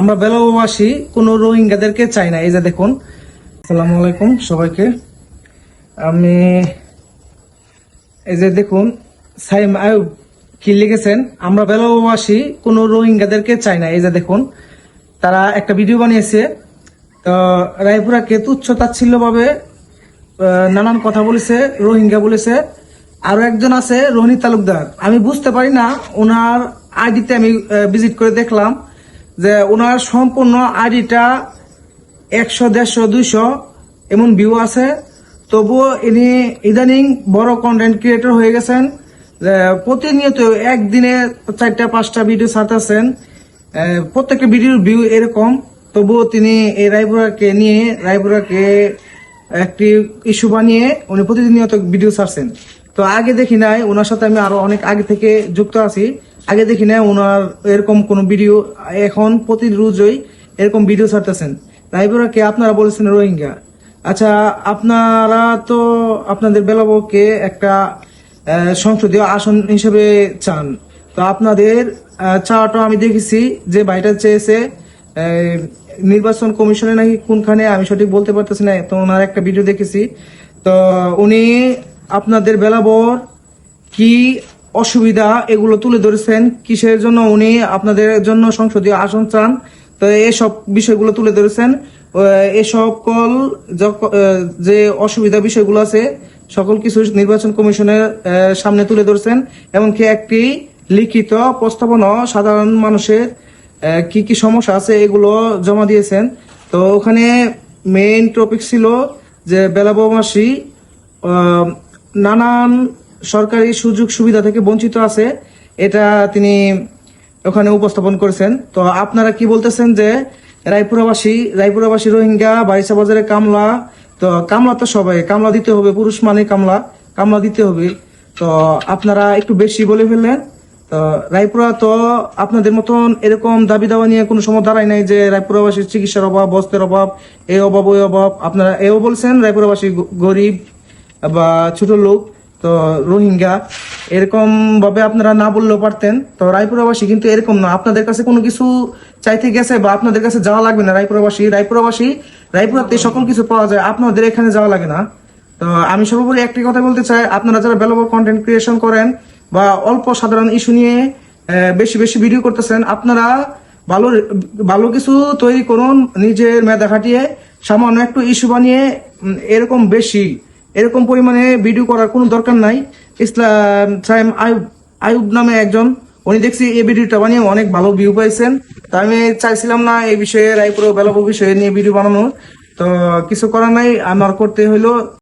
আমরা বেলাবাসী কোনো রোহিঙ্গাদেরকে চাই না। এই যে দেখুন, আসসালামু আলাইকুম সবাইকে। আমি এই যে দেখুন, সাইম আয়ুব কি লিখেছেন? আমরা বেলাবাসী কোনো রোহিঙ্গাদেরকে চাই না। এই যে দেখুন, তারা একটা ভিডিও বানিয়েছে। তো রায়পুরাকে তুচ্ছ তাচ্ছিল্য ভাবে নানান কথা বলেছে, রোহিঙ্গা বলেছে। আরও একজন আছে, রোহিণী তালুকদার। আমি বুঝতে পারি না, ওনার আইডিতে আমি ভিজিট করে দেখলাম। যে ওনার সম্পূর্ণ আইডিটা একশো, দেড়শো, দুইশো এমন ভিউ আছে। তবুও ইনি ইদানিং বড় কন্টেন্ট ক্রিয়েটর হয়ে গেছেন। প্রতিনিয়ত একদিনে চারটা, পাঁচটা ভিডিও ছাড়তেছেন। প্রত্যেকটা ভিডিওর ভিউ এরকম। তবুও তিনি এই রায়পুরাকে নিয়ে, রায়পুরাকে একটি ইস্যু বানিয়ে উনি প্রতিনিয়ত ভিডিও ছাড়ছেন। তো আগে দেখি নাই ওনার সাথে আমি আরও অনেক আগে থেকে যুক্ত আছি। আগে দেখি না ওনার এরকম কোন ভিডিও এখন প্রতি রোজই এরকম ভিডিও ছাড়তেছেন। রায়পুরাকে আপনারা বলেছেন রোহিঙ্গা। আচ্ছা আপনারা তো আপনাদের বেলাবকে একটা সংসদীয় আসন হিসেবে চান। তো আপনাদের চাওয়াটা আমি দেখেছি যে ভাইটা চেয়েছে নির্বাচন কমিশনে নাকি কোনখানে, আমি সঠিক বলতে পারতেছি না, তো ওনার একটা ভিডিও দেখেছি। তো উনি আপনাদের বেলাবর কি অসুবিধা এগুলো তুলে ধরেছেন। কিসের জন্য উনি আপনাদের জন্য সংসদীয় আসন চান? তো এসব বিষয়গুলো তুলে ধরেছেন। আহ, এ সকল যক- যে অসুবিধা বিষয়গুলো আছে সকল কিছু নির্বাচন কমিশনের সামনে তুলে ধরেছেন। এমনকি একটি লিখিত প্রস্তাবনা সাধারণ মানুষের কি কি সমস্যা আছে এগুলো জমা দিয়েছেন। তো ওখানে মেইন টপিক ছিল যে বেলাবাসী নানান সরকারি সুযোগ সুবিধা থেকে বঞ্চিত আছে, এটা তিনি ওখানে উপস্থাপন করেছেন। তো আপনারা কি বলতেছেন যে রায়পুরাবাসী রায়পুরাবাসী রোহিঙ্গা বারিসা বাজারে কামলা, তো কামলা তো সবাই, কামলা দিতে হবে, পুরুষ মানে কামলা কামলা দিতে হবে। তো আপনারা একটু বেশি বলে ফেললেন, তো রায়পুরা তো আপনাদের মতন এরকম দাবি দাওয়া নিয়ে কোনো সময় দাঁড়ায় নাই যে রায়পুরাবাসীর চিকিৎসার অভাব, বস্ত্রের অভাব এই অভাব ওই অভাব। আপনারা এও বলছেন রায়পুরাবাসী গরিব বা ছোট লোক তো রোহিঙ্গা, এরকম ভাবে আপনারা না বললেও পারতেন। তো রায়পুরাবাসী কিন্তু এরকম না। আপনাদের কাছে কোনো কিছু চাইতে গেছে বা আপনাদের কাছে যাওয়া লাগবে না রায়পুরাবাসী। রায়পুরাবাসী, রায়পুরাতে সকল কিছু পাওয়া যায়। আপনাদের এখানে যাওয়া লাগে না। তো আমি সর্বোপরি একটি কথা বলতে চাই। আপনারা যারা ভ্যালুবল কন্টেন্ট ক্রিয়েশন করেন বা অল্প সাধারণ ইস্যু নিয়ে বেশি বেশি ভিডিও করতেছেন, আপনারা ভালো ভালো কিছু তৈরি করুন, নিজের মেধা খাটিয়ে সামান্য একটু ইস্যু বানিয়ে এরকম বেশি এরকম পরিমাণে ভিডিও করার কোনো দরকার নাই। ইসলাম সাইম আয়ুব আয়ুব নামে একজন, উনি দেখছি এই ভিডিওটা বানিয়ে অনেক ভালো ভিউ পাইছেন। তো আমি চাইছিলাম না এই বিষয়ে রায়পুর বেলাপুর বিষয়ে নিয়ে ভিডিও বানানোর। তো কিছু করার নাই, আমার করতে হইল